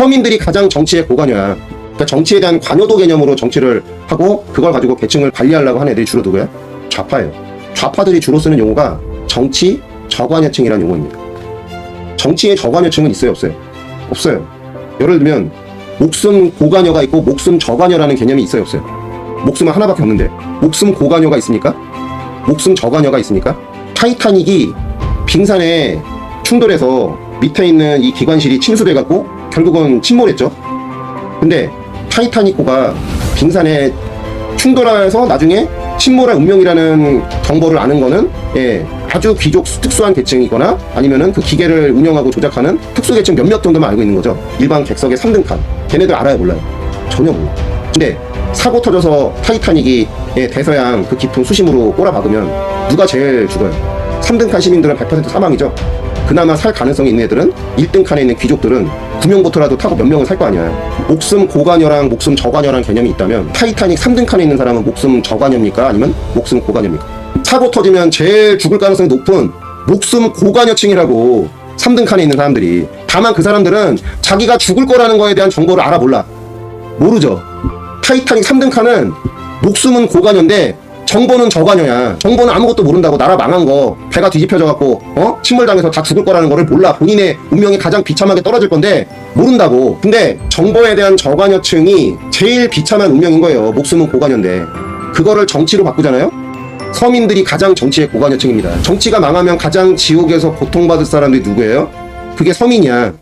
서민들이 가장 정치의 고관여야. 그러니까 정치에 대한 관여도 개념으로 정치를 하고 그걸 가지고 계층을 관리하려고 하는 애들이 주로 누구야? 좌파예요. 좌파들이 주로 쓰는 용어가 정치 저관여층이라는 용어입니다. 정치의 저관여층은 있어요, 없어요? 없어요. 예를 들면 목숨 고관여가 있고 목숨 저관여라는 개념이 있어요, 없어요? 목숨은 하나밖에 없는데 목숨 고관여가 있습니까? 목숨 저관여가 있습니까? 타이타닉이 빙산에 충돌해서 밑에 있는 이 기관실이 침수돼 갖고 결국은 침몰했죠. 근데 타이타닉호가 빙산에 충돌해서 나중에 침몰할 운명이라는 정보를 아는 거는 예, 아주 귀족 특수한 계층이거나 아니면은 그 기계를 운영하고 조작하는 특수 계층 몇몇 정도만 알고 있는 거죠. 일반 객석의 3등 칸. 걔네들 알아요, 몰라요? 전혀 몰라. 근데 사고 터져서 타이타닉이 예, 대서양 그 깊은 수심으로 꼬라박으면 누가 제일 죽어요? 3등 칸 시민들은 100% 사망이죠. 그나마 살 가능성이 있는 애들은 1등 칸에 있는 귀족들은 구명보트라도 타고 몇 명은 살 거 아니야. 목숨 고관여랑 목숨 저관여랑 개념이 있다면 타이타닉 3등 칸에 있는 사람은 목숨 저관여입니까? 아니면 목숨 고관여입니까? 사고 터지면 제일 죽을 가능성이 높은 목숨 고관여층이라고 3등 칸에 있는 사람들이 다만 그 사람들은 자기가 죽을 거라는 거에 대한 정보를 알아 몰라. 모르죠. 타이타닉 3등 칸은 목숨은 고관여인데 정보는 저관여야. 정보는 아무것도 모른다고 나라 망한 거 배가 뒤집혀져 갖고 어 침몰당해서 다 죽을 거라는 거를 몰라. 본인의 운명이 가장 비참하게 떨어질 건데 모른다고. 근데 정보에 대한 저관여층이 제일 비참한 운명인 거예요. 목숨은 고관여인데 그거를 정치로 바꾸잖아요. 서민들이 가장 정치의 고관여층입니다. 정치가 망하면 가장 지옥에서 고통받을 사람들이 누구예요? 그게 서민이야.